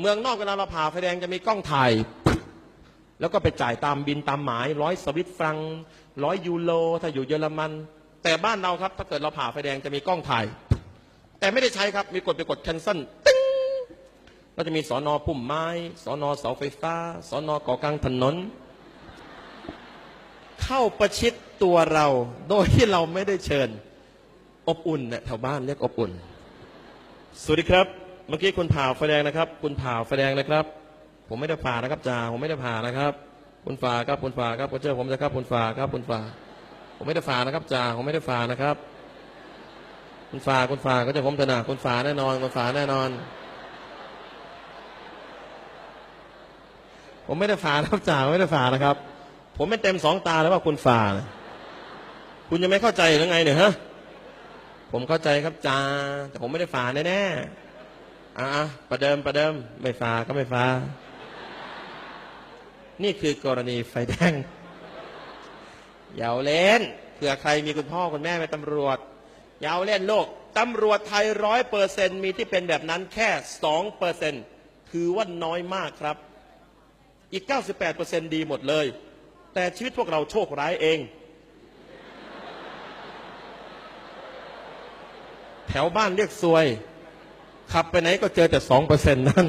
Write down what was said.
เมืองนอกเวลาเราผ่าไฟแดงจะมีกล้องถ่าย แล้วก็ไปจ่ายตามบินตามหมายร้อยสวิตฟรังร้อยยูโรถ้าอยู่เยอรมัน แต่บ้านเราครับ ถ้าเกิดเราผ่าไฟแดงจะมีกล้องถ่าย แต่ไม่ได้ใช้ครับ มีกดไปกด cancel ติ้งเราจะมีสอนอปุ่มไม้สอนอเสาไฟฟ้าสอนอก่อกลางถนน เข้าประชิดตัวเรา โดยที่เราไม่ได้เชิญ อบอุ่นเนี่ยแถวบ้านเรียกอบอุ่น สวัสดีครับ เมื่อกี้คุณผ่าไฟแดงนะครับ คุณผ่าไฟแดงนะครับ ผมไม่ได้ผ่านะครับจ่าผมไม่ได้ผ่านะครับ คุณฝ่าครับคุณฝ่าครับคุณเชื่อผมนะครับคุณฝ่าครับคุณฝ่า ผมไม่ได้ฝ่านะครับจ่าผมไม่ได้ฝ่านะครับ คุณฝ่าคุณฝ่าก็จะผมถนัดคุณฝ่าแน่นอนคุณฝ่าแน่นอน ผมไม่ได้ฝ่านะครับจ่าไม่ได้ฝ่านะครับ ผมไม่เต็มสองตาแล้วว่าคุณฝ่าคุณยังไม่เข้าใจหรือไงเนี่ยฮะผมเข้าใจครับจ่าแต่ผมไม่ได้ฝ่าแน่ๆ อะประเดิมประเดิม ไม่ฝ่าก็ไม่ฝ่านี่คือกรณีไฟแดงอย่าเอาเล่นเผื่อใครมีคุณพ่อคุณแม่เป็นตำรวจอย่าเอาเล่นโลกตำรวจไทยร้อยเปอร์เซ็นมีที่เป็นแบบนั้นแค่สองเปอร์เซ็นถือว่าน้อยมากครับ อีก 98เปอร์เซ็นดีหมดเลย แต่ชีวิตพวกเราโชคร้ายเอง แถวบ้านเรียกซวย ขับไปไหนก็เจอแต่สองเปอร์เซ็นต์นั้น